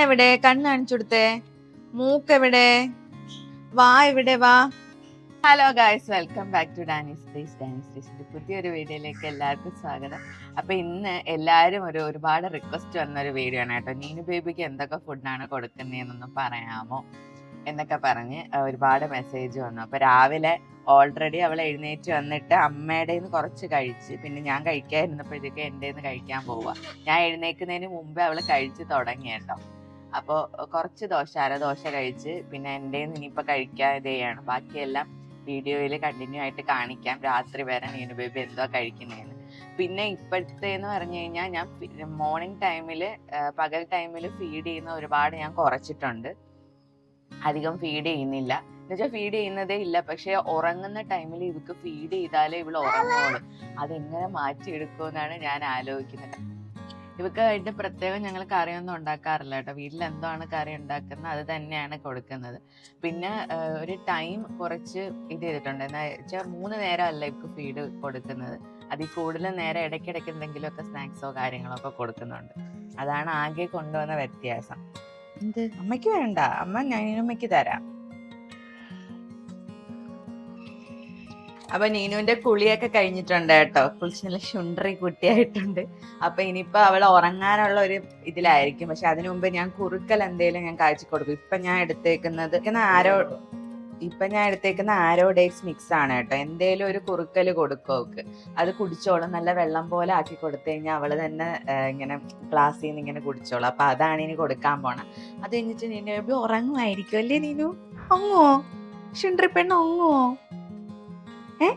കണ്ണെവിടെ? കണ്ണ് കാണിച്ചു കൊടുത്തേ. മൂക്കെവിടെ? വാ എവിടെ വാ. Hello guys welcome back to Dani's days Dani's ഡേസിന്റെ പുതിയൊരു വീഡിയോയിലേക്ക് എല്ലാവർക്കും സ്വാഗതം. അപ്പൊ ഇന്ന് എല്ലാവരും ഒരു ഒരുപാട് റിക്വസ്റ്റ് വന്ന ഒരു വീഡിയോ ആണ് കേട്ടോ. നീനു ബേബിക്ക് എന്തൊക്കെ ഫുഡാണ് കൊടുക്കുന്നതെന്നൊന്ന് പറയാമോ? എന്നൊക്കെ പറഞ്ഞ് ഒരുപാട് മെസ്സേജ് വന്നു. അപ്പൊ രാവിലെ ഓൾറെഡി അവൾ എഴുന്നേറ്റ് വന്നിട്ട് അമ്മയുടെ നിന്ന് കുറച്ച് കഴിച്ച് പിന്നെ ഞാൻ കഴിക്കാതിരുന്നപ്പോഴത്തേക്ക് എന്റെ നിന്ന് കഴിക്കാൻ പോവുക ഞാൻ എഴുന്നേൽക്കുന്നതിന് മുമ്പേ അവൾ കഴിച്ച് തുടങ്ങി കേട്ടോ. അപ്പോൾ കുറച്ച് ദോശ അര ദോശ കഴിച്ച് പിന്നെ എന്റെ ഇനിയിപ്പോൾ കഴിക്കാതെയാണ് ബാക്കിയെല്ലാം വീഡിയോയിൽ കണ്ടിന്യൂ ആയിട്ട് കാണിക്കാം. രാത്രി വരെ നീനു ബേബി എന്തോ കഴിക്കുന്നതെന്ന് പിന്നെ ഇപ്പോഴത്തെ എന്ന് പറഞ്ഞു കഴിഞ്ഞാൽ ഞാൻ മോർണിംഗ് ടൈമിൽ പകൽ ടൈമിൽ ഫീഡ് ചെയ്യുന്ന ഒരുപാട് ഞാൻ കുറച്ചിട്ടുണ്ട്. അധികം ഫീഡ് ചെയ്യുന്നില്ല. എന്നുവെച്ചാൽ ഫീഡ് ചെയ്യുന്നതേ ഇല്ല. പക്ഷെ ഉറങ്ങുന്ന ടൈമിൽ ഇവക്ക് ഫീഡ് ചെയ്താലേ ഇവൾ ഉറങ്ങുള്ളൂ. അതെങ്ങനെ മാറ്റിയെടുക്കുമെന്നാണ് ഞാൻ ആലോചിക്കുന്നത്. ഇവക്ക് ആയിട്ട് പ്രത്യേകം ഞങ്ങൾ കറിയൊന്നും ഉണ്ടാക്കാറില്ല കേട്ടോ. വീട്ടിൽ എന്താണ് കറി ഉണ്ടാക്കുന്നത് അത് തന്നെയാണ് കൊടുക്കുന്നത്. പിന്നെ ഒരു ടൈം കുറച്ച് ഇത് ചെയ്തിട്ടുണ്ട്. എന്താ വെച്ചാൽ മൂന്ന് നേരം അല്ല ഇവക്ക് ഫീഡ് കൊടുക്കുന്നത്. അതിൽ കൂടുതൽ നേരം ഇടയ്ക്കിടയ്ക്ക് എന്തെങ്കിലുമൊക്കെ സ്നാക്സോ കാര്യങ്ങളോ ഒക്കെ കൊടുക്കുന്നുണ്ട്. അതാണ് ആകെ കൊണ്ടുവന്ന വ്യത്യാസം. അമ്മയ്ക്ക് വേണ്ട. അമ്മ ഞാനമ്മയ്ക്ക് തരാം. അപ്പൊ നീനുവിന്റെ കുളിയൊക്കെ കഴിഞ്ഞിട്ടുണ്ട് കേട്ടോ. കുളിച്ച് നല്ല ശുണ്ടറി കുട്ടിയായിട്ടുണ്ട്. അപ്പൊ ഇനിയിപ്പോ അവൾ ഉറങ്ങാനുള്ള ഒരു ഇതിലായിരിക്കും. പക്ഷെ അതിനു മുമ്പ് ഞാൻ കുറുക്കൽ എന്തേലും ഞാൻ കാഴ്ച കൊടുക്കും. ഇപ്പൊ ഞാൻ എടുത്തേക്കുന്നത് ആരോ ഇപ്പൊ ഞാൻ എടുത്തേക്കുന്ന ആരോ ഡേറ്റ്സ് മിക്സ് ആണ് കേട്ടോ. എന്തേലും ഒരു കുറുക്കൽ കൊടുക്കും അവൾക്ക് അത് കുടിച്ചോളും. നല്ല വെള്ളം പോലെ ആക്കി കൊടുത്തു കഴിഞ്ഞാൽ അവൾ തന്നെ ഇങ്ങനെ ഗ്ലാസ്സിൽ നിന്ന് ഇങ്ങനെ കുടിച്ചോളും. അപ്പൊ അതാണ് ഇനി കൊടുക്കാൻ പോണ. അത് കഴിഞ്ഞിട്ട് നീനു ബേബി ഉറങ്ങുമായിരിക്കും അല്ലേ നീനു? ഒങ്ങുവോ ശുണ്ടറി പെണ്ണ് ഒങ്ങുവോ ഏ?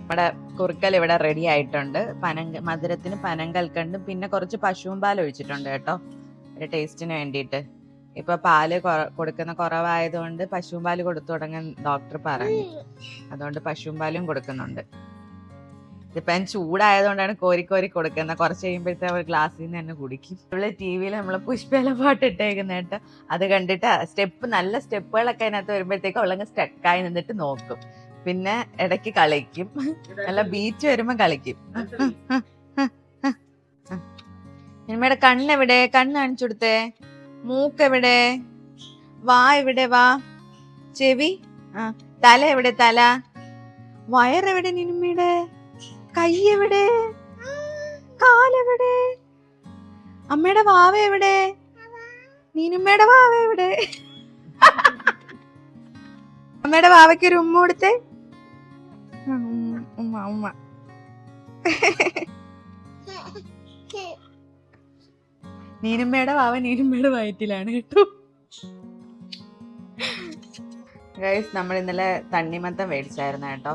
നമ്മുടെ കുറുക്കൽ ഇവിടെ റെഡി ആയിട്ടുണ്ട്. പനങ്ക മധുരത്തിന് പനം കൽക്കണ്ടും പിന്നെ കുറച്ച് പശുവും പാൽ ഒഴിച്ചിട്ടുണ്ട് കേട്ടോ. ഒരു ടേസ്റ്റിന് വേണ്ടിയിട്ട്. ഇപ്പൊ പാൽ കൊടുക്കുന്ന കുറവായതുകൊണ്ട് പശുവും പാൽ കൊടുത്തു തുടങ്ങാൻ ഡോക്ടർ പറഞ്ഞു. അതുകൊണ്ട് പശുവും പാലും കൊടുക്കുന്നുണ്ട്. ഇതിപ്പോ ഞാൻ ചൂടായതുകൊണ്ടാണ് കോരി കോരി കൊടുക്കുന്നത് കുറച്ച് കഴിയുമ്പോഴത്തെ ഒരു ഗ്ലാസ്സിൽ നിന്ന് തന്നെ കുടിക്കും. ഇവിടെ ടി വിയിൽ നമ്മൾ പുഷ്പല പാട്ട് ഇട്ടേക്കുന്ന കേട്ടോ. അത് കണ്ടിട്ട് സ്റ്റെപ്പ് നല്ല സ്റ്റെപ്പുകളൊക്കെ അതിനകത്ത് വരുമ്പോഴത്തേക്ക് അവളങ്ങ് സ്റ്റക്കായി നിന്നിട്ട് നോക്കും. പിന്നെ ഇടയ്ക്ക് കളിക്കും. നല്ല ബീച്ച് വരുമ്പോ കളിക്കും. സിനിമയുടെ കണ്ണെവിടെ? കണ്ണ് കാണിച്ചു കൊടുത്തേ. മൂക്കെവിടെ? വാ എവിടെ വാ? ചെവി? ആ തല എവിടെ തല? വയറെവിടെ നിന്നുമ്മയുടെ കൈ എവിടെ കാലെവിടെ? അമ്മയുടെ വാവ എവിടെ? നീനുമ്മയുടെ വാവ എവിടെ? അമ്മയുടെ വാവയ്ക്ക് ഒരു ഉമ്മ കൊടുത്തേ? ഉമ്മ ഉമ്മ നീനുമ്മയുടെ വാവ നീനുമ്മയുടെ വയറ്റിലാണ് കേട്ടോ. ഗൈസ് നമ്മൾ ഇന്നലെ തണ്ണിമത്തം മേടിച്ചായിരുന്നു കേട്ടോ.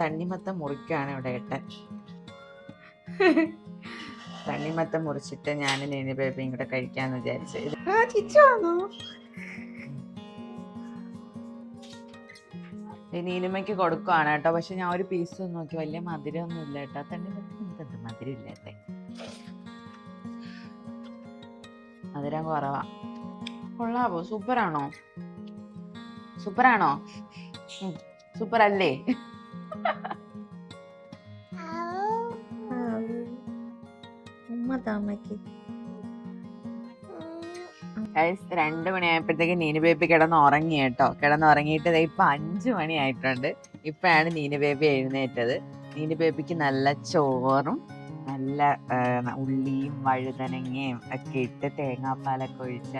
തണ്ണിമത്തം മുറിക്കുകയാണ് ഇവിടെ ഏട്ടൻ. തണ്ണിമത്തം മുറിച്ചിട്ട് ഞാൻ നീനു ബേബിയും കൂടെ കഴിക്കാന്ന് വിചാരിച്ചു. നീനുമ്മയ്ക്ക് കൊടുക്കുവാണ് കേട്ടോ. പക്ഷെ ഞാൻ ഒരു പീസ് നോക്കി. വലിയ മധുരമൊന്നും ഇല്ല കേട്ടോ. തണ്ണിമത്തം മധുരം ഇല്ലാത്തെ മധുരം കുറവാ. കൊള്ളാവോ? സൂപ്പറാണോ? സൂപ്പറാണോ? സൂപ്പർ അല്ലേ രണ്ട് മണിയായപ്പോഴത്തേക്ക് നീനു ബേബി കിടന്ന് ഉറങ്ങി കേട്ടോ. കിടന്ന് ഉറങ്ങിയിട്ട് ഇപ്പൊ അഞ്ചു മണിയായിട്ടുണ്ട്. ഇപ്പഴാണ് നീനു ബേബി എഴുന്നേറ്റത്. നീനു ബേബിക്ക് നല്ല ചോറും നല്ല ഉള്ളിയും വഴുതനങ്ങയും ഒക്കെ ഇട്ട് തേങ്ങാപ്പാലൊക്കെ ഒഴിച്ച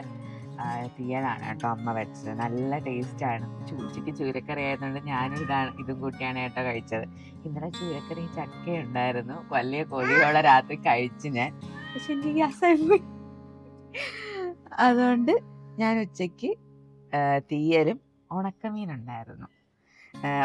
തീയലാണ് കേട്ടോ അമ്മ വെച്ചത്. നല്ല ടേസ്റ്റാണ് ചൂച്ചിക്ക് ചൂരക്കറി ആയതുകൊണ്ട് ഞാനും ഇതാണ് ഇതും കൂട്ടിയാണ് കേട്ടോ കഴിച്ചത്. ഇന്നലെ ചൂരക്കറി ചക്ക ഉണ്ടായിരുന്നു. വലിയ കോഴിയോടെ രാത്രി കഴിച്ചു ഞാൻ പക്ഷെ എനിക്ക് ഗ്യാസ് അതുകൊണ്ട് ഞാൻ ഉച്ചയ്ക്ക് തീയലും ആ,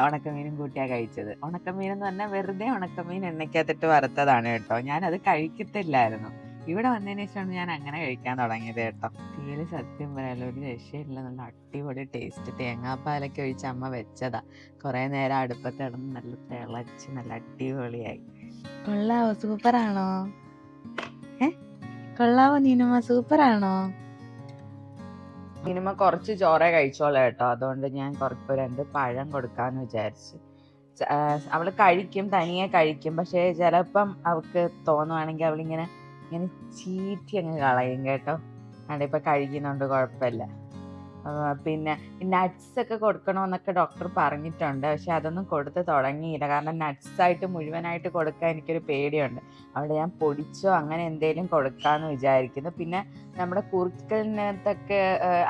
ഉണക്കമീനും കൂട്ടിയാണ് കഴിച്ചത്. ഉണക്കമീൻ എന്ന് പറഞ്ഞാൽ വെറുതെ ഉണക്കമീൻ എണ്ണയ്ക്കകത്തിട്ട് വറുത്തതാണ് കേട്ടോ. ഞാൻ അത് കഴിക്കത്തില്ലായിരുന്നു. ഇവിടെ വന്നതിന് ശേഷമാണ് ഞാൻ അങ്ങനെ കഴിക്കാൻ തുടങ്ങിയത് കേട്ടോ. തീയൽ സത്യം പറയാലോ ഒരു രക്ഷയില്ല. നല്ല അടിപൊളി ടേസ്റ്റ് തേങ്ങാപ്പാലൊക്കെ ഒഴിച്ച് അമ്മ വെച്ചതാ. കുറേ നേരം അടുപ്പത്ത് കിടന്ന് നല്ല തിളച്ച് നല്ല അടിപൊളിയായി. കൊള്ളാവോ? സൂപ്പറാണോ? ഏ? കൊള്ളാവോ നീനമ്മ? സൂപ്പറാണോ? നീനുമ കുറച്ച് ചോറേ കഴിച്ചോളൂ കേട്ടോ. അതുകൊണ്ട് ഞാൻ കുറച്ച് രണ്ട് പഴം കൊടുക്കാന്ന് വിചാരിച്ചു. അവൾ കഴിക്കും തനിയെ കഴിക്കും. പക്ഷേ ചിലപ്പം അവൾക്ക് തോന്നുവാണെങ്കിൽ അവളിങ്ങനെ ഇങ്ങനെ ചീറ്റി അങ്ങ് കളയും കേട്ടോ. അവിടെ ഇപ്പൊ കഴിക്കുന്നുണ്ട് കുഴപ്പമില്ല. പിന്നെ നട്ട്സ് ഒക്കെ കൊടുക്കണമെന്നൊക്കെ ഡോക്ടർ പറഞ്ഞിട്ടുണ്ട്. പക്ഷെ അതൊന്നും കൊടുത്ത് തുടങ്ങിയില്ല. കാരണം നട്ട്സ് ആയിട്ട് മുഴുവനായിട്ട് കൊടുക്കാൻ എനിക്കൊരു പേടിയുണ്ട്. അവിടെ ഞാൻ പൊടിച്ചോ അങ്ങനെ എന്തെങ്കിലും കൊടുക്കാമെന്ന് വിചാരിക്കുന്നു. പിന്നെ നമ്മുടെ കുറുക്കലിനകത്തൊക്കെ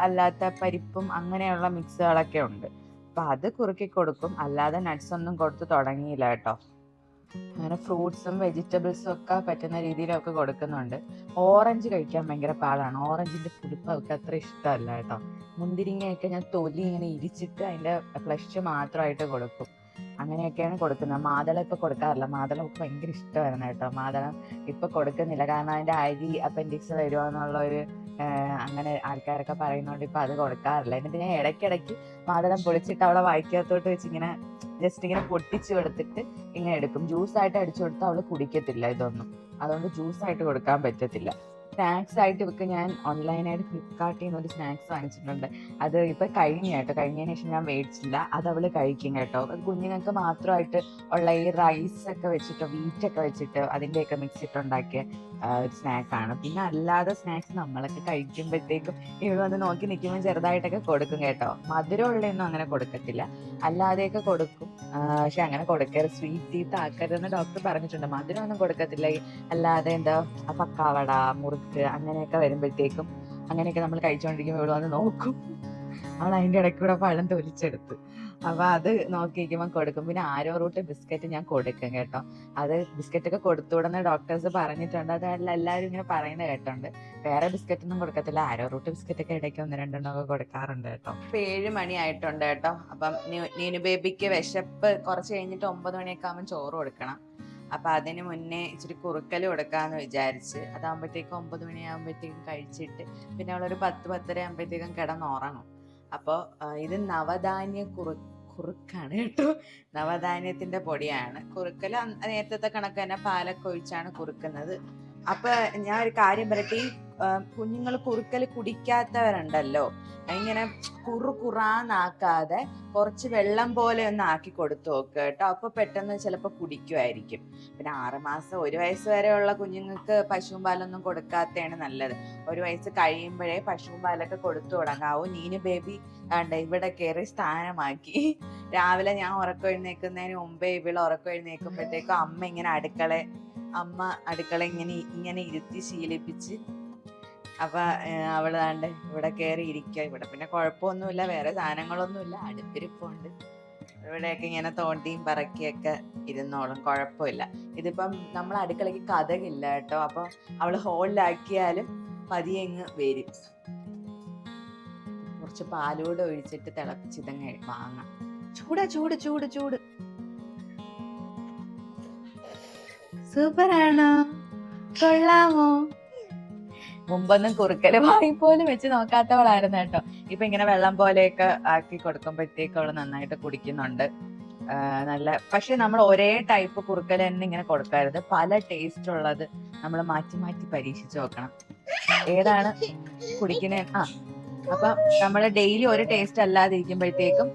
അല്ലാത്ത പരിപ്പും അങ്ങനെയുള്ള മിക്സുകളൊക്കെ ഉണ്ട്. അപ്പോൾ അത് കുറുക്കി കൊടുക്കും. അല്ലാതെ നട്ട്സ് ഒന്നും കൊടുത്ത് തുടങ്ങിയില്ല കേട്ടോ. അങ്ങനെ ഫ്രൂട്ട്സും വെജിറ്റബിൾസും ഒക്കെ പറ്റുന്ന രീതിയിലൊക്കെ കൊടുക്കുന്നുണ്ട്. ഓറഞ്ച് കഴിക്കാൻ ഭയങ്കര പാടാണ്. ഓറഞ്ചിന്റെ പുളിപ്പ് അവർക്ക് അത്ര ഇഷ്ടമല്ല കേട്ടോ. മുന്തിരിങ്ങയൊക്കെ ഞാൻ തൊലി ഇങ്ങനെ ഇരിച്ചിട്ട് അതിന്റെ ഫ്ലഷ് മാത്രമായിട്ട് കൊടുക്കും. അങ്ങനെയൊക്കെയാണ് കൊടുക്കുന്നത്. മാതളം ഇപ്പൊ കൊടുക്കാറില്ല. മാതളം ഒക്കെ ഭയങ്കര ഇഷ്ടമായിരുന്നു കേട്ടോ. മാതളം ഇപ്പൊ കൊടുക്കുന്നില്ല. കാരണം അതിന്റെ അരി അപ്പൻഡിക്സ് വരുവാന്നുള്ള ഒരു അങ്ങനെ ആൾക്കാരൊക്കെ പറയുന്നോണ്ട് ഇപ്പൊ അത് കൊടുക്കാറില്ല. എന്നിട്ട് ഞാൻ ഇടയ്ക്കിടയ്ക്ക് മാതളം പൊളിച്ചിട്ട് അവളെ വായിക്കകത്തോട്ട് വെച്ച് ഇങ്ങനെ ജസ്റ്റ് ഇങ്ങനെ പൊട്ടിച്ചു കൊടുത്തിട്ട് ഇങ്ങനെ എടുക്കും. ജ്യൂസ് ആയിട്ട് അടിച്ചു കൊടുത്താൽ അവൾ കുടിക്കത്തില്ല ഇതൊന്നും. അതുകൊണ്ട് ജ്യൂസ് ആയിട്ട് കൊടുക്കാൻ പറ്റത്തില്ല. സ്നാക്സ് ആയിട്ട് ഇവക്ക് ഞാൻ ഓൺലൈനായിട്ട് ഫ്ലിപ്കാർട്ടിൽ നിന്ന് ഒരു സ്നാക്സ് വാങ്ങിച്ചിട്ടുണ്ട്. അത് ഇപ്പൊ കഴിഞ്ഞ കേട്ടോ. കഴിഞ്ഞതിന് ശേഷം ഞാൻ മേടിച്ചില്ല. അത് അവൾ കഴിക്കും കേട്ടോ. കുഞ്ഞുങ്ങൾക്ക് മാത്രമായിട്ട് ഉള്ള ഈ റൈസ് ഒക്കെ വെച്ചിട്ടോ വീറ്റ് ഒക്കെ വെച്ചിട്ട് അതിന്റെയൊക്കെ മിക്സ് ഇട്ടുണ്ടാക്കിയ ആ, ഒരു സ്നാക്കാണ് പിന്നെ അല്ലാതെ സ്നാക്സ് നമ്മളൊക്കെ കഴിക്കുമ്പോഴത്തേക്കും ഇവിടെ വന്ന് നോക്കി നിൽക്കുമ്പോൾ ചെറുതായിട്ടൊക്കെ കൊടുക്കും കേട്ടോ. മധുരമുള്ളതൊന്നും അങ്ങനെ കൊടുക്കത്തില്ല. അല്ലാതെയൊക്കെ കൊടുക്കും. പക്ഷെ അങ്ങനെ കൊടുക്കരുത്. സ്വീറ്റ് ടീത്ത് ആക്കരുതെന്ന് ഡോക്ടർ പറഞ്ഞിട്ടുണ്ട്. മധുരമൊന്നും കൊടുക്കത്തില്ല. അല്ലാതെ എന്താ പക്കാവട മുറുക്ക് അങ്ങനെയൊക്കെ വരുമ്പോഴത്തേക്കും അങ്ങനെയൊക്കെ നമ്മൾ കഴിച്ചുകൊണ്ടിരിക്കുമ്പോൾ ഇവിടെ വന്ന് നോക്കും. അവൾ അതിന്റെ ഇടയ്ക്ക് കൂടെ പഴം തൊലിച്ചെടുത്ത്. അപ്പൊ അത് നോക്കിയിരിക്കുമ്പോൾ കൊടുക്കും. പിന്നെ ആരോ റൂട്ട് ബിസ്ക്കറ്റ് ഞാൻ കൊടുക്കും കേട്ടോ. അത് ബിസ്ക്കറ്റ് ഒക്കെ കൊടുത്തുവിടുന്ന ഡോക്ടേഴ്സ് പറഞ്ഞിട്ടുണ്ട്. അത് എല്ലാവരും ഇങ്ങനെ പറയുന്നത് കേട്ടുണ്ട്. വേറെ ബിസ്ക്കറ്റ് ഒന്നും കൊടുക്കത്തില്ല. ആരോ റൂട്ട് ബിസ്ക്കറ്റ് ഒക്കെ ഇടയ്ക്ക് ഒന്ന് രണ്ടെണ്ണം ഒക്കെ കൊടുക്കാറുണ്ട് കേട്ടോ. ഇപ്പൊ ഏഴ് മണി ആയിട്ടുണ്ട് കേട്ടോ. അപ്പം നീനു ബേബിക്ക് വിശപ്പ് കുറച്ച് കഴിഞ്ഞിട്ട് ഒമ്പത് മണിയൊക്കെ ആകുമ്പോൾ ചോറ് കൊടുക്കണം. അപ്പൊ അതിന് മുന്നേ ഇച്ചിരി കുറുക്കൽ കൊടുക്കാന്ന് വിചാരിച്ച്. അതാകുമ്പോഴത്തേക്കും ഒമ്പത് മണിയാകുമ്പോഴത്തേക്കും കഴിച്ചിട്ട് പിന്നെ അവളൊരു പത്ത് പത്തര ആകുമ്പോഴത്തേക്കും കിടന്നുറങ്ങും അപ്പോൾ ഇത് നവധാന്യ കുറു കുറുക്കാണ് കേട്ടോ. നവധാന്യത്തിന്റെ പൊടിയാണ്. കുറുക്കൽ നേരത്തെ കണക്ക് തന്നെ പാലൊക്കെ ഒഴിച്ചാണ് കുറുക്കുന്നത്. അപ്പൊ ഞാൻ ഒരു കാര്യം പറയട്ടെ? കുഞ്ഞുങ്ങൾ കുറുക്കൽ കുടിക്കാത്തവരുണ്ടല്ലോ. ഇങ്ങനെ കുറു കുറാന്നാക്കാതെ കുറച്ച് വെള്ളം പോലെ ഒന്ന് ആക്കി കൊടുത്തു നോക്കുക കേട്ടോ. അപ്പൊ പെട്ടെന്ന് ചിലപ്പോൾ കുടിക്കുമായിരിക്കും പിന്നെ ആറുമാസം ഒരു വയസ്സ് വരെയുള്ള കുഞ്ഞുങ്ങൾക്ക് പശുവും പാലൊന്നും കൊടുക്കാത്തതാണ് നല്ലത്. ഒരു വയസ്സ് കഴിയുമ്പോഴേ പശുവും പാലൊക്കെ കൊടുത്തു തുടങ്ങാവൂ നീന് ബേബി കണ്ട ഇവിടെ കയറി സ്ഥാനമാക്കി. രാവിലെ ഞാൻ ഉറക്കം എഴുന്നേക്കുന്നതിന് മുമ്പേ ഇവിടെ ഉറക്കം എഴുന്നേക്കുമ്പോഴത്തേക്കും അമ്മ ഇങ്ങനെ അടുക്കള അമ്മ അടുക്കള ഇങ്ങനെ ഇങ്ങനെ ഇരുത്തി ശീലിപ്പിച്ച് അപ്പൊ അവളാണ്ട് ഇവിടെ കയറി ഇരിക്കുക ഇവിടെ പിന്നെ കുഴപ്പമൊന്നുമില്ല വേറെ സാധനങ്ങളൊന്നുമില്ല. അടുപ്പിരിപ്പുണ്ട് ഇവിടെയൊക്കെ ഇങ്ങനെ തോണ്ടിയും പറക്കിയൊക്കെ ഇരുന്നോളും. കുഴപ്പമില്ല. ഇതിപ്പം നമ്മൾ അടുക്കളയ്ക്ക് കഥകില്ല കേട്ടോ. അപ്പൊ അവൾ ഹോളിലാക്കിയാലും പതിയെ അങ്ങ് വരും. കുറച്ച് പാലൂടെ ഒഴിച്ചിട്ട് തിളപ്പിച്ച് ഇതങ്ങ് വാങ്ങാം. ചൂടാ ചൂട് ചൂട് ചൂട്. സൂപ്പറാണോ? കൊള്ളാമോ? മുമ്പൊന്നും കുറുക്കൽ വായി പോലും വെച്ച് നോക്കാത്തവളായിരുന്നു കേട്ടോ. ഇപ്പൊ ഇങ്ങനെ വെള്ളം പോലെയൊക്കെ ആക്കി കൊടുക്കുമ്പോഴത്തേക്ക് അവൾ നന്നായിട്ട് കുടിക്കുന്നുണ്ട്. നല്ല പക്ഷെ നമ്മൾ ഒരേ ടൈപ്പ് കുറുക്കൽ തന്നെ ഇങ്ങനെ കൊടുക്കരുത് പല ടേസ്റ്റ് ഉള്ളത് നമ്മൾ മാറ്റി മാറ്റി പരീക്ഷിച്ചു നോക്കണം. ഏതാണ് കുടിക്കുന്നത് ആ അപ്പൊ നമ്മൾ ഡെയിലി ഒരു ടേസ്റ്റ് അല്ലാതെ ഇരിക്കുമ്പോഴത്തേക്കും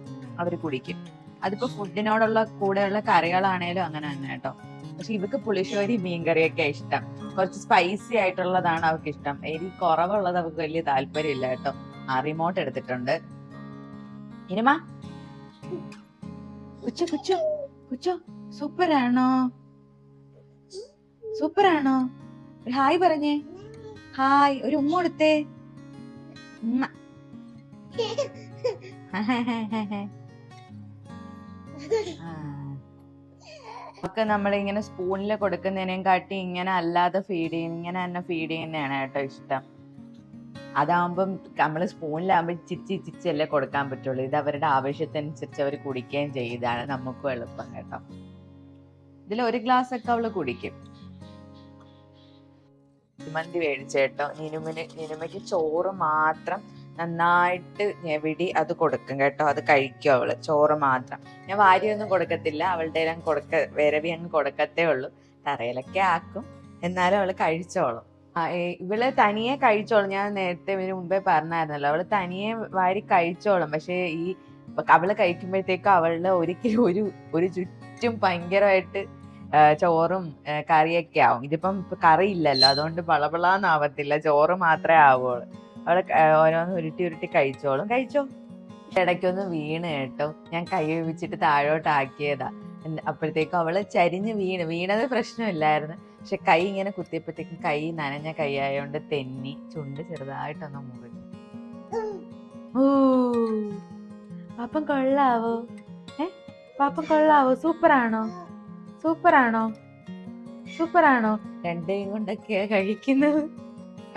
കുടിക്കും. അതിപ്പോ ഫുഡിനോടുള്ള കൂടെയുള്ള കറികളാണേലും അങ്ങനെ തന്നെ കേട്ടോ. പക്ഷെ ഇവക്ക് പുളിശ്ശേരി മീൻകറിയൊക്കെ ഇഷ്ടം. കുറച്ച് സ്പൈസി ആയിട്ടുള്ളതാണ് അവർക്ക് ഇഷ്ടം എരി കുറവുള്ളത് അവർക്ക് വലിയ താല്പര്യമില്ല കേട്ടോ. ആ റിമോട്ട് എടുത്തിട്ടുണ്ട്. ഇനിമ? കുച്ചു കുച്ചു കുച്ചു. സൂപ്പറാണോ? സൂപ്പറാണോ? ഒരു ഹായ് പറഞ്ഞേ. ഹായ് ഒരു ഉമ്മ കൊടുത്തേ. ഉമ്മ. ആ. ഒക്കെ നമ്മളിങ്ങനെ സ്പൂണിൽ കൊടുക്കുന്നതിനേം കാട്ടി ഇങ്ങനെ അല്ലാതെ ഫീഡ് ചെയ്യുന്ന ഇങ്ങനെ തന്നെ ഫീഡ് ചെയ്യുന്നതാണ് കേട്ടോ ഇഷ്ടം. അതാവുമ്പം നമ്മൾ സ്പൂണിലാകുമ്പോൾ ചിച്ചി ചിച്ചല്ലേ കൊടുക്കാൻ പറ്റുള്ളൂ. ഇത് അവരുടെ ആവശ്യത്തിനനുസരിച്ച് അവർ കുടിക്കുകയും ചെയ്താണ് നമുക്കും എളുപ്പം കേട്ടോ. ഇതിൽ ഒരു ഗ്ലാസ് ഒക്കെ അവൾ കുടിക്കും. മന്തി മേടിച്ചേട്ടോ നിനുമിന് നിനുമയ്ക്ക് ചോറ് മാത്രം നന്നായിട്ട് ഞെവിടി അത് കൊടുക്കും കേട്ടോ. അത് കഴിക്കും അവൾ. ചോറ് മാത്രം. ഞാൻ വാരിയൊന്നും കൊടുക്കത്തില്ല. അവളുടെ എല്ലാം കൊടുക്ക വിരവി അങ്ങ് കൊടുക്കത്തേ ഉള്ളൂ. തറയിലൊക്കെ ആക്കും. എന്നാലും അവൾ കഴിച്ചോളും. ഇവൾ തനിയെ കഴിച്ചോളും. ഞാൻ നേരത്തെ ഇതിന് മുമ്പേ പറഞ്ഞായിരുന്നല്ലോ. അവൾ തനിയെ വാരി കഴിച്ചോളും. പക്ഷേ ഈ അവൾ കഴിക്കുമ്പോഴത്തേക്കും അവളുടെ ഒരിക്കലും ഒരു ഒരു ചുറ്റും ഭയങ്കരമായിട്ട് ചോറും കറിയൊക്കെ ആവും. ഇതിപ്പം കറി ഇല്ലല്ലോ അതുകൊണ്ട് പളപളാന്നാവത്തില്ല. ചോറ് മാത്രമേ ആവുള്ളൂ. അവൾ ക- ഓരോന്ന് ഉരുട്ടി ഉരുട്ടി കഴിച്ചോളും. കഴിച്ചോ? ഇടയ്ക്കൊന്ന് വീണ് കേട്ടോ. ഞാൻ കൈ വെച്ചിട്ട് താഴോട്ടാക്കിയതാ. അപ്പോഴത്തേക്കും അവൾ ചരിഞ്ഞ് വീണ്. വീണത് പ്രശ്നമില്ലായിരുന്നു. പക്ഷെ കൈ ഇങ്ങനെ കുത്തിയപ്പോഴത്തേക്കും കൈ നനഞ്ഞ കൈ ആയതുകൊണ്ട് തെന്നി ചുണ്ട് ചെറുതായിട്ടൊന്ന് മുറിഞ്ഞു ഓ പാപ്പം കൊള്ളാവോ? ഏ പാപ്പം കൊള്ളാവോ? സൂപ്പറാണോ? സൂപ്പറാണോ? സൂപ്പറാണോ? രണ്ടേയും കൊണ്ടൊക്കെയാ കഴിക്കുന്നത്.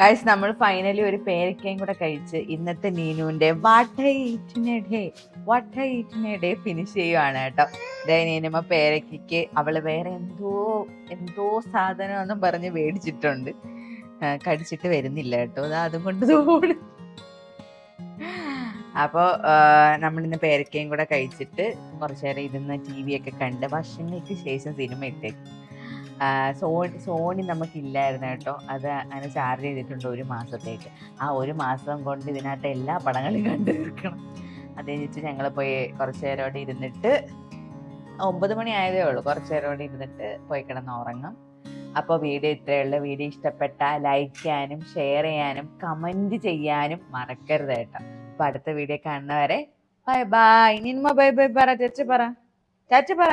കാഴ്ച നമ്മൾ ഫൈനലി ഒരു പേരക്കയും കൂടെ കഴിച്ച് ഇന്നത്തെ നീനുവിന്റെ വാട്ടേ ഡേ ഫിനിഷ് ചെയ്യുവാണ് കേട്ടോ. ദേ നീനുമ്മ പേരക്കയ്ക്ക് അവൾ വേറെ എന്തോ എന്തോ സാധനം എന്നും പറഞ്ഞ് മേടിച്ചിട്ടുണ്ട്. കടിച്ചിട്ട് വരുന്നില്ല കേട്ടോ. അത് അതും കൊണ്ട് തോന്നുന്നു അപ്പോൾ നമ്മളിന്ന് പേരക്കയും കൂടെ കഴിച്ചിട്ട് കുറച്ചു നേരം ഇരുന്ന് ടി വി ഒക്കെ കണ്ട് വർഷങ്ങൾക്ക് ശേഷം സിനിമ ഇട്ടേക്ക്. ആ, സോണി നമുക്കില്ലായിരുന്നു കേട്ടോ. അത് അങ്ങനെ ചാർജ് ചെയ്തിട്ടുണ്ട് ഒരു മാസത്തേക്ക്. ആ ഒരു മാസം കൊണ്ട് ഇതിനകത്ത് എല്ലാ പടങ്ങളും കണ്ടു തീർക്കണം അത് കഴിഞ്ഞിട്ട് ഞങ്ങൾ പോയി കുറച്ച് നേരം ഇരുന്നിട്ട് ഒമ്പത് മണി ആയതേ ഉള്ളൂ. കുറച്ച് നേരം ഇരുന്നിട്ട് പോയി കിടന്ന് ഉറങ്ങും. അപ്പോൾ വീഡിയോ ഇത്രയേ ഉള്ളൂ. വീഡിയോ ഇഷ്ടപ്പെട്ട ലൈക്ക് ചെയ്യാനും ഷെയർ ചെയ്യാനും കമന്റ് ചെയ്യാനും മറക്കരുത് കേട്ടോ. അപ്പോൾ അടുത്ത വീഡിയോ കാണുന്നവരെ ബൈ ബൈ ഇനി ബൈ ബൈ പറ. ചേച്ചി പറ. ചേച്ചി പറ.